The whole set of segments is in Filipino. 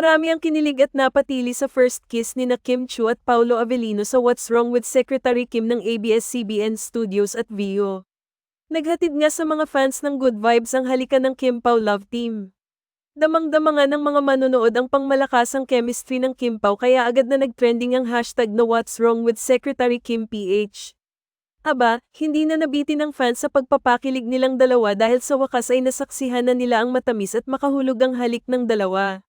Marami ang kinilig at napatili sa first kiss ni na Kim Chu at Paulo Avellino sa What's Wrong with Secretary Kim ng ABS-CBN Studios at Vio. Naghatid nga sa mga fans ng good vibes ang halikan ng Kim Pao love team. Damang-dama ng mga manonood ang pangmalakasang chemistry ng Kim Pao kaya agad na nagtrending ang hashtag na What's Wrong with Secretary Kim PH. Aba, hindi na nabitin ng fans sa pagpapakilig nilang dalawa dahil sa wakas ay nasaksihan na nila ang matamis at makahulog ang halik ng dalawa.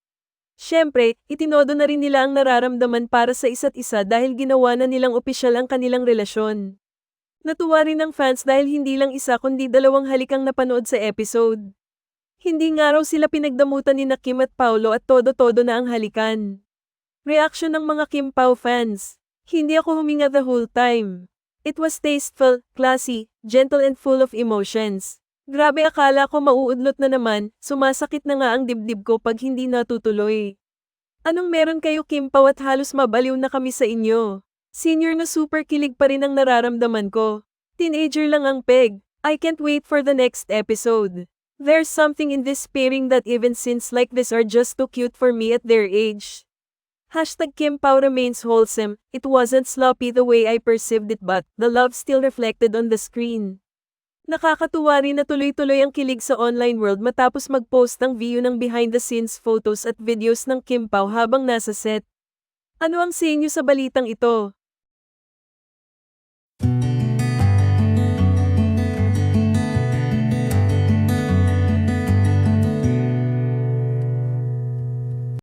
Siyempre, itinodo na rin nila ang nararamdaman para sa isa't isa dahil ginawa na nilang opisyal ang kanilang relasyon. Natuwa rin ang fans dahil hindi lang isa kundi dalawang halikang napanood sa episode. Hindi nga raw sila pinagdamutan ni na Kim at Paulo at todo-todo na ang halikan. Reaction ng mga Kim Pao fans. Hindi ako huminga the whole time. It was tasteful, classy, gentle and full of emotions. Grabe akala ko mauudlot na naman, sumasakit na nga ang dibdib ko pag hindi natutuloy. Anong meron kayo Kim Pao at halos mabaliw na kami sa inyo? Senior na super kilig pa rin ang nararamdaman ko. Teenager lang ang peg. I can't wait for the next episode. There's something in this pairing that even scenes like this are just too cute for me at their age. Hashtag Kim Pao remains wholesome. It wasn't sloppy the way I perceived it but the love still reflected on the screen. Nakakatuwa rin na tuloy-tuloy ang kilig sa online world matapos mag-post ng view ng behind-the-scenes photos at videos ng Kim Pao habang nasa set. Ano ang sa inyo sa balitang ito?